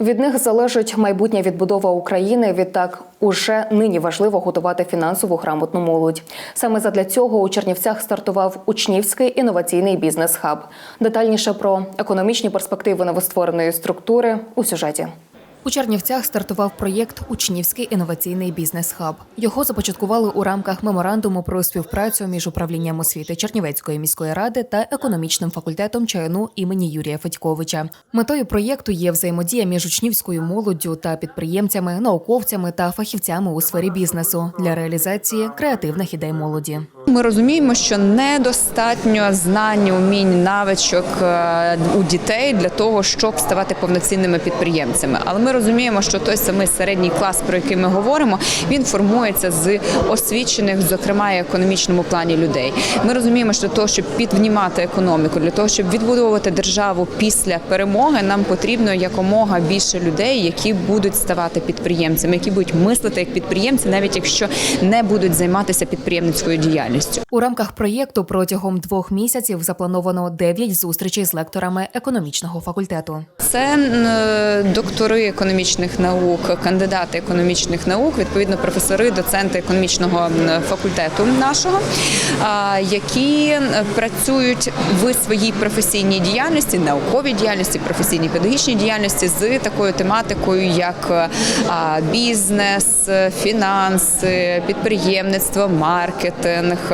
Від них залежить майбутня відбудова України. Відтак, уже нині важливо готувати фінансову грамотну молодь. Саме задля цього у Чернівцях стартував учнівський інноваційний бізнес-хаб. Детальніше про економічні перспективи новоствореної структури у сюжеті. У Чернівцях стартував проєкт Учнівський інноваційний бізнес-хаб. Його започаткували у рамках меморандуму про співпрацю між управлінням освіти Чернівецької міської ради та економічним факультетом ЧНУ імені Юрія Федьковича. Метою проєкту є взаємодія між учнівською молоддю та підприємцями, науковцями та фахівцями у сфері бізнесу для реалізації креативних ідей молоді. Ми розуміємо, що недостатньо знань, умінь, навичок е, у дітей для того, щоб ставати повноцінними підприємцями. Але ми розуміємо, що той самий середній клас, про який ми говоримо, він формується з освічених, зокрема економічному плані людей. Ми розуміємо, що для того, щоб піднімати економіку, для того, щоб відбудовувати державу після перемоги, нам потрібно якомога більше людей, які будуть ставати підприємцями, які будуть мислити як підприємці, навіть якщо не будуть займатися підприємницькою діяльністю. У рамках проєкту протягом двох місяців заплановано дев'ять зустрічей з лекторами економічного факультету. Це е, доктори економічних наук, кандидати економічних наук, відповідно професори, доценти економічного факультету нашого, які працюють в своїй професійній діяльності, науковій діяльності, професійній педагогічній діяльності з такою тематикою, як е, бізнес, фінанси, підприємництво, маркетинг.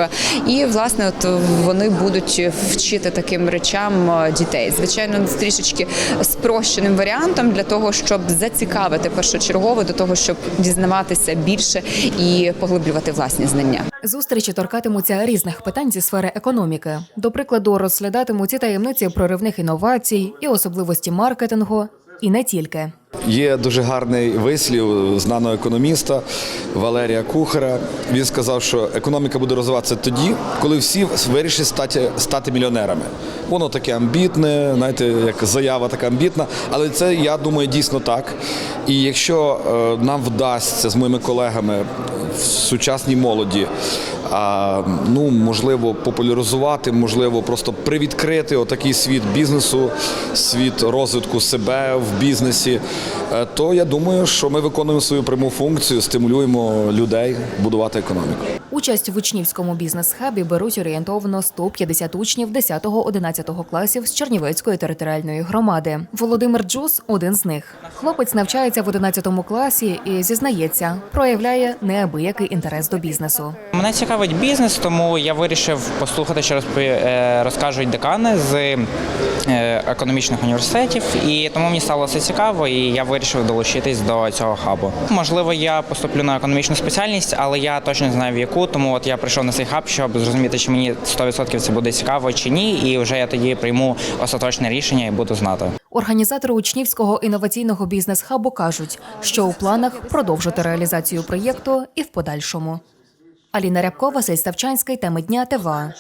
І власне, от вони будуть вчити таким речам е, дітей. Звичайно, з трішечки спрощеним варіантом для того, щоб зацікавити першочергово до того, щоб дізнаватися більше і поглиблювати власні знання. Зустрічі торкатимуться різних питань зі сфери економіки. До прикладу, розглядатимуть і таємниці проривних інновацій, і особливості маркетингу, і не тільки. Є дуже гарний вислів знаного економіста Валерія Кухара. Він сказав, що економіка буде розвиватися тоді, коли всі вирішать стати, стати мільйонерами. Воно таке амбітне, знаєте, як заява така амбітна, але це я думаю дійсно так. І якщо е, нам вдасться з моїми колегами в сучасній молоді. Ну, можливо, популяризувати, можливо, просто привідкрити отакий світ бізнесу, світ розвитку себе в бізнесі. е, То я думаю, що ми виконуємо свою пряму функцію, стимулюємо людей будувати економіку. Участь в учнівському бізнес-хабі беруть орієнтовно 150 учнів 10-11 класів з Чернівецької територіальної громади. Володимир Джус один з них. Хлопець навчається в 11 класі і зізнається, проявляє неабиякий інтерес до бізнесу. Мене цікавить бізнес, тому я вирішив послухати, що е, розкажуть декани з е, економічних університетів, і тому мені стало це цікаво, і я вирішив долучитись до цього хабу. Можливо, я поступлю на економічну спеціальність, але я точно не знаю в яку, тому от я прийшов на цей хаб, щоб зрозуміти, чи мені 100% це буде цікаво чи ні, і вже я тоді прийму остаточне рішення і буду знати. Організатори учнівського інноваційного бізнес-хабу кажуть, що у планах продовжити реалізацію проєкту і в подальшому. Аліна Рябкова, Василь Ставчанський, теми дня ТВА.